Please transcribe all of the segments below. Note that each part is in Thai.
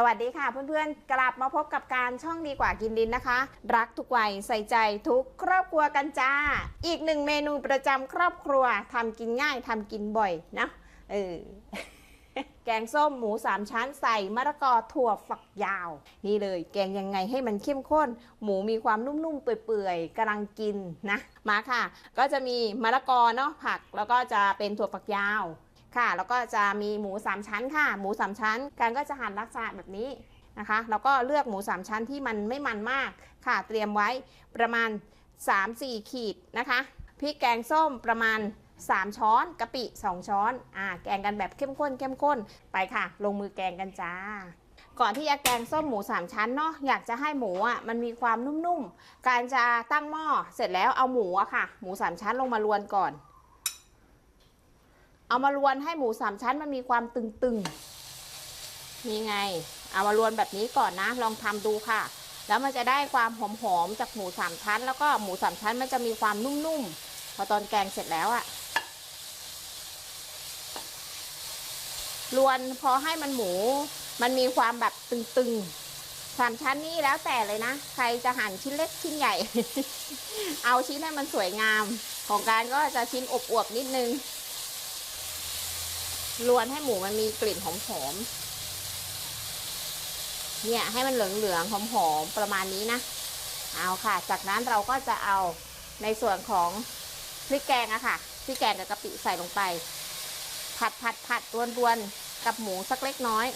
สวัสดีค่ะเพื่อนๆ กลับมาพบกับการช่องดีกว่ากินดินนะคะ รักทุกวัยใส่ใจทุกครอบครัวกันจ้า อีกหนึ่งเมนูประจำครอบครัวทำกินง่ายทำกินบ่อยนะเออแกงส้มหมูสามชั้นใส่มะละกอถั่วฝักยาว นี่เลย แกงยังไงให้มันเข้มข้น หมูมีความนุ่มๆ เปื่อยๆกำลังกินนะ มาค่ะ ก็จะมีมะละกอเนาะผักแล้วก็จะเป็นถั่วฝักยาว ค่ะ แล้วก็จะมีหมู 3 ชั้นค่ะ หมู 3 ชั้น การก็จะหั่นลักษณะแบบนี้นะคะ แล้วก็เลือกหมู 3 ชั้นที่มันไม่มันมากค่ะ เตรียมไว้ประมาณ 3-4 ขีดนะคะ พริกแกงส้มประมาณ 3 ช้อนกะปิ 2 ช้อน อ่า แกงกันแบบเข้มข้นเข้มข้น ไปค่ะ ลงมือแกงกันจ้าก่อนที่จะแกงส้มหมู 3 ชั้นเนาะอยากจะให้หมูอะมันมีความนุ่มๆ การจะตั้งหม้อเสร็จแล้วเอาหมูอะค่ะ หมู 3 ชั้นลงมาลวนก่อน เอามาลวนให้หมูสามชั้นมันมีความตึงๆนี่ไง เอามารวนแบบนี้ก่อนนะ ลองทำดูค่ะ แล้วมันจะได้ความหอมๆจากหมูสามชั้น แล้วก็หมูสามชั้นมันจะมีความนุ่มๆ พอตอนแกงเสร็จแล้วอะลวนพอให้มันหมู มันมีความแบบตึงๆสามชั้นนี่แล้วแต่เลยนะ ใครจะหั่นชิ้นเล็กชิ้นใหญ่ เอาชิ้นให้มันสวยงาม ของการก็จะชิ้นอวบๆนิดนึง ลวนให้หมูมันมีกลิ่นหอมๆ เนี่ยให้มันเหลืองๆหอมๆประมาณนี้นะ เอาค่ะ จากนั้นเราก็จะเอาในส่วนของพริกแกงอะค่ะพริกแกงกับกะปิใส่ลงไป ผัดผัดผัดรวนรวนๆกับหมูสักเล็กน้อย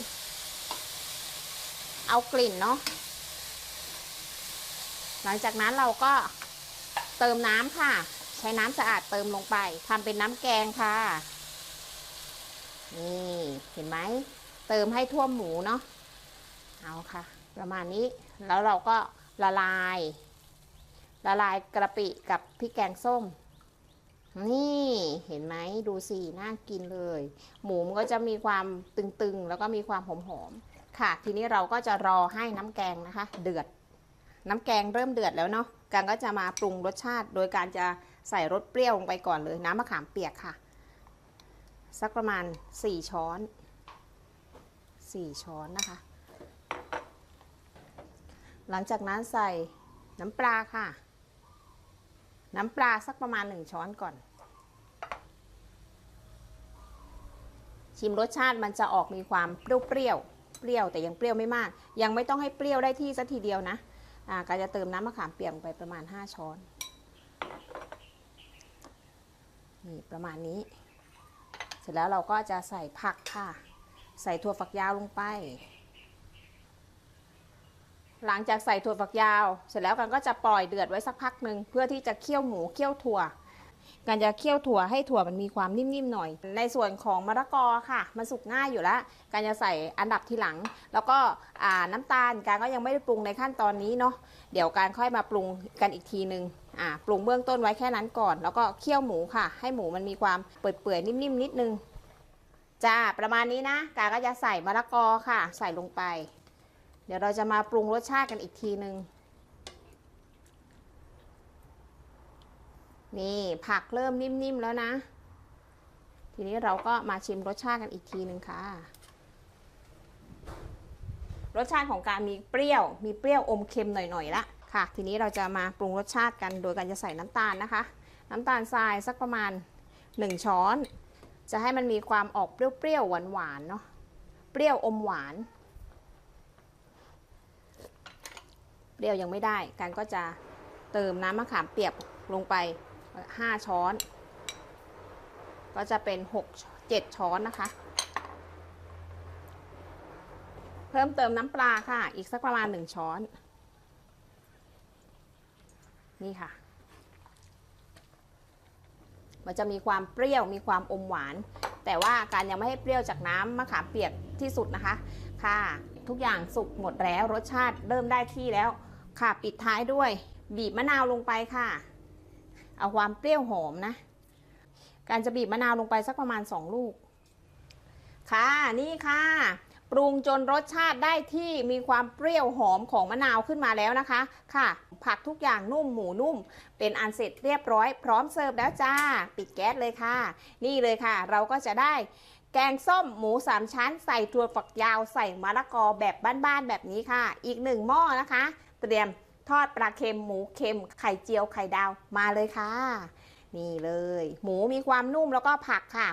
เอากลิ่นเนาะหลังจากนั้นเราก็เติมน้ำค่ะ ใช้น้ำสะอาดเติมลงไปทำเป็นน้ำแกงค่ะ นี่เห็นไหมเติมให้ท่วมหมูเนาะเอาค่ะ ประมาณนี้แล้วเราก็ละลาย ละลายกระปิกับพริกแกงส้ม นี่เห็นไหมดูสิน่ากินเลย หมูมันก็จะมีความตึงๆ แล้วก็มีความหอมๆค่ะ ทีนี้เราก็จะรอให้น้ำแกงนะคะ เดือด น้ำแกงเริ่มเดือดแล้วเนาะกันก็จะมาปรุงรสชาติ โดยการจะใส่รสเปรี้ยวลงไปก่อนเลย น้ำมะขามเปียกค่ะ สักประมาณ 4 ช้อน 4 ช้อนนะคะ หลังจากนั้นใส่น้ำปลาค่ะ น้ำปลาสักประมาณ 1 ช้อนก่อน ชิมรสชาติมันจะออกมีความเปรี้ยวเปรี้ยวเปรี้ยวแต่ยังเปรี้ยวไม่มาก ยังไม่ต้องให้เปรี้ยวได้ที่สักทีเดียวนะอ่าก็จะเติมน้ำมะขามเปียกไปประมาณ 5 ช้อนนี่ประมาณนี้ เสร็จแล้วเราก็จะใส่ผักค่ะ ใส่ถั่วฝักยาวลงไป หลังจากใส่ถั่วฝักยาว เสร็จแล้วกันก็จะปล่อยเดือดไว้สักพักหนึ่งเพื่อที่จะเคี่ยวหมูเคี่ยวถั่ว การจะเคี่ยวถั่วให้ถั่วมันมีความนิ่มๆหน่อย ในส่วนของมะละกอค่ะ มันสุกง่ายอยู่แล้ว การจะใส่อันดับทีหลัง แล้วก็น้ำตาลการก็ยังไม่ได้ปรุงในขั้นตอนนี้เนาะเดี๋ยวการค่อยมาปรุงกันอีกทีนึงอ่าปรุงเบื้องต้นไว้แค่นั้นก่อน แล้วก็เคี่ยวหมูค่ะ ให้หมูมันมีความเปื่อยๆนิ่มๆนิดนึงจ้าประมาณนี้นะการก็จะใส่มะละกอค่ะ ใส่ลงไป เดี๋ยวเราจะมาปรุงรสชาติกันอีกทีนึง นี่ผักเริ่มนิ่มๆแล้วนะ ทีนี้เราก็มาชิมรสชาติกันอีกทีหนึ่งค่ะ รสชาติของการมีเปรี้ยว มีเปรี้ยวอมเค็มหน่อยๆละค่ะ ทีนี้เราจะมาปรุงรสชาติกันโดยการจะใส่น้ำตาลนะคะ น้ำตาลทรายสักประมาณ 1 ช้อน จะให้มันมีความออกเปรี้ยวๆหวานๆเนาะ เปรี้ยวอมหวาน เปรี้ยวยังไม่ได้ การก็จะเติมน้ำมะขามเปียกลงไป 5 ช้อน ก็จะเป็น 6 7 ช้อนนะคะ เพิ่มเติมน้ำปลาค่ะ อีกสักประมาณ 1 ช้อน นี่ค่ะ มันจะมีความเปรี้ยวมีความอมหวาน แต่ว่าการยังไม่ให้เปรี้ยวจากน้ำมะขามเปียกที่สุดนะคะค่ะ ทุกอย่างสุกหมดแล้วรสชาติเริ่มได้ที่แล้วค่ะ ปิดท้ายด้วย บีบมะนาวลงไปค่ะ เอาความเปรี้ยวหอมนะ การจะบีบมะนาวลงไปสักประมาณ 2 ลูก ค่ะนี่ค่ะ ปรุงจนรสชาติได้ที่มีความเปรี้ยวหอมของมะนาวขึ้นมาแล้วนะคะ ค่ะ ผักทุกอย่างนุ่มหมูนุ่ม เป็นอันเสร็จเรียบร้อย พร้อมเสิร์ฟแล้วจ้า ปิดแก๊สเลยค่ะ นี่เลยค่ะ เราก็จะได้แกงส้มหมูสามชั้น ใส่ถั่วฝักยาวใส่มะละกอแบบบ้านๆแบบนี้ค่ะ อีกหนึ่งหม้อนะคะ เตรียม ทอดปลาเค็มหมูเค็มไข่เจียวไข่ดาวมาเลยค่ะ นี่เลย หมูมีความนุ่มแล้วก็ผักค่ะ